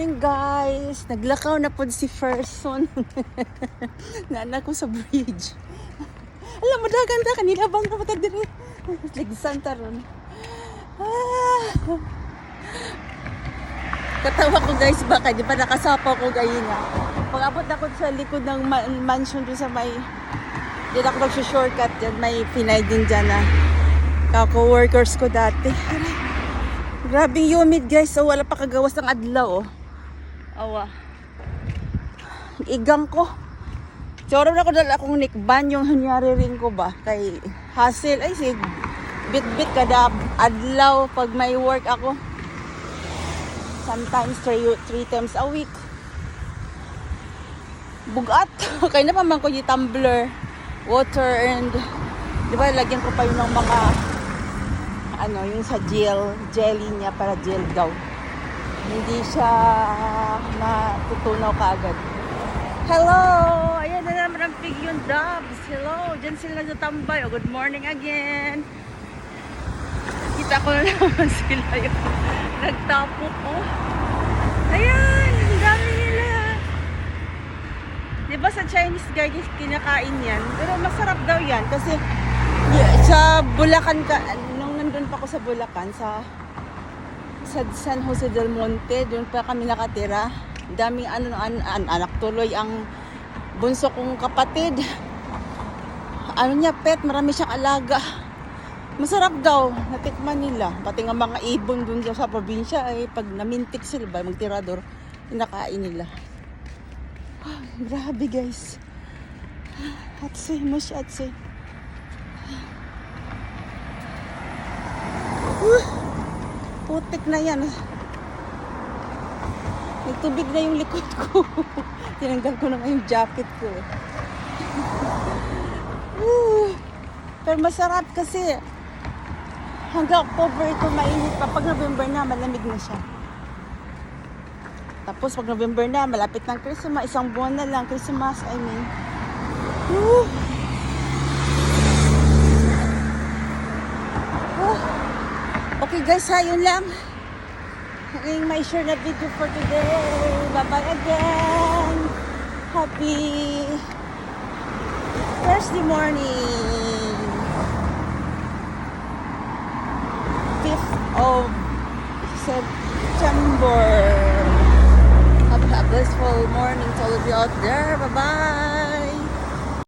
morning guys! Naglakaw na po si Ferson. Naanak ko sa bridge. Alam mo, dagan ta kanila bang namatag din. Ligsan ta ron. Ah. Katawa ko guys, baka di pa nakasapaw ko gayon na. Pag abot ako sa likod ng ma- mansion doon sa may Diyan ako mag-shortcut dyan. May Pinay din dyan na kako-workers ko dati. Aray. Grabing humid guys. So wala pa kagawas ng adlaw oh. Awa. Igang ko. Tsura na ko dala akong nikban yung hanyari rin ko ba. Kay hassle. Ay si bit-bit kada adlaw pag may work ako. Sometimes three, three times a week. Bugat. Kaya na pa man ko yung tumbler water and di ba lagyan ko pa yun mga ano yung sa gel jelly niya para gel daw hindi siya matutunaw kaagad. Hello! Ayan na naman ang pig yung doves hello! Dyan sila natambay oh, good morning again. Kita ko na naman sila yung nagtapok oh ayan! Ang dami nila. Di ba sa Chinese guys kinakain yan? Pero masarap daw yan kasi sa Bulacan ka, nung nandun pa ako sa Bulacan, sa sa San Jose del Monte, doon pa kami nakatira. Daming ano, an, an- anak tuloy ang bunso kong kapatid. Ano niya, pet, marami siyang alaga. Masarap daw, natikman nila. Pati nga mga ibon dun sa probinsya, ay pag namintik sila ba, magtirador, kinakain nila. Grabe guys. Atse, mush atse. Putik na yan. Nagtubig na yung likod ko. Tinanggal ko na yung jacket ko. eh. Pero masarap kasi hanggang October ito mainit pa. Pag November na, malamig na siya. Tapos pag November na, malapit ng Christmas, isang buwan na lang, Christmas, I mean. Woo! Oh. Okay guys, ha, yun lang. Yung may share na video for today. Bye-bye again. Happy Thursday morning. 5th of September. Have a blissful morning to all of you out there. Bye-bye.